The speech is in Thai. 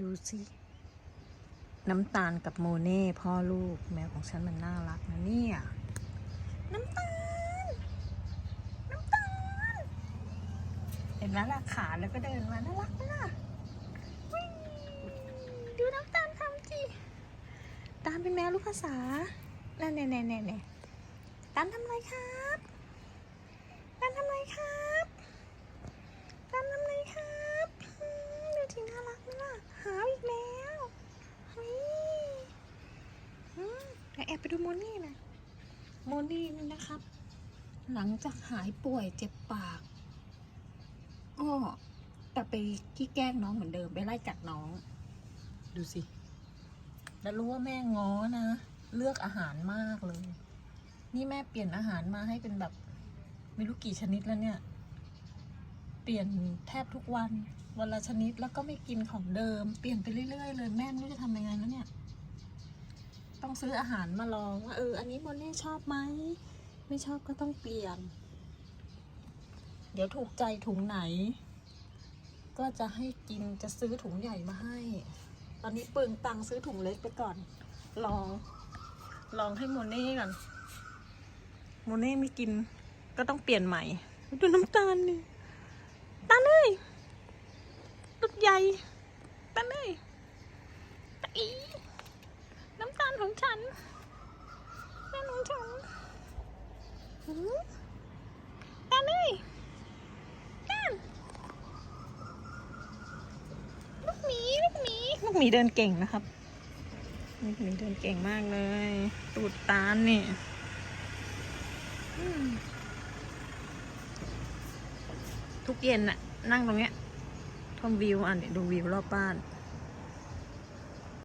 ดูสิน้ำตาลกับโมเน่พ่อลูกแมวของฉันมันน่ารักนะเนี่ยน้ำตาล น้ำตาล เห็นไหมล่ะขาแล้วก็เดินมาน่ารักไหมล่ะวิ่งดูน้ำตาลทำจีตาลเป็นแมวลูกภาษานั่นแน่แน่แน่แน่ตาลทำอะไรครับตาลทำอะไรครับ หมล่ะหาวอีกแล้วเฮ้ยอืมเดี๋ยวแอบไปดูโมนี่หนะโมนี่นี่นะครับ หลังจากหายป่วยเจ็บปากก็แต่ไปขี้แกล้งน้องเหมือนเดิมไปไล่กัดน้อง ดูสิ แล้วรู้ว่าแม่ง้อนะ เลือกอาหารมากเลย นี่แม่เปลี่ยนอาหารมาให้เป็นแบบ ไม่รู้กี่ชนิดแล้วเนี่ย เปลี่ยนแทบทุกวันวันละชนิดแล้วก็ไม่กินของเดิม เปลี่ยนไปเรื่อยๆเลยแม่ไม่รู้จะทำยังไงแล้วเนี่ย ต้องซื้ออาหารมาลองว่าเออ อันนี้โมเน่ชอบไหมไม่ชอบก็ต้องเปลี่ยน เดี๋ยวถูกใจถุงไหน ก็จะให้กินจะซื้อถุงใหญ่มาให้ ตอนนี้เปลืองตังซื้อถุงเล็กไปก่อน ลอง ลองให้โมเน่ก่อนโมเน่ไม่กินก็ต้องเปลี่ยนใหม่ดูน้ำตาลนี่ ตาลเลยลูกใหญ่ตาลเลยตาอีน้ำตาลของฉันน้ำตาลของฉันหือตาลเลยตาลลูกหมีลูกหมีลูกหมีเดินเก่งนะครับลูกหมีเดินเก่งมากเลย ตูดตาลนี่ อืม ทุกเย็นน่ะ นั่งตรงเนี้ยชมวิวอะเดี๋ยดูวิวรอบบ้าน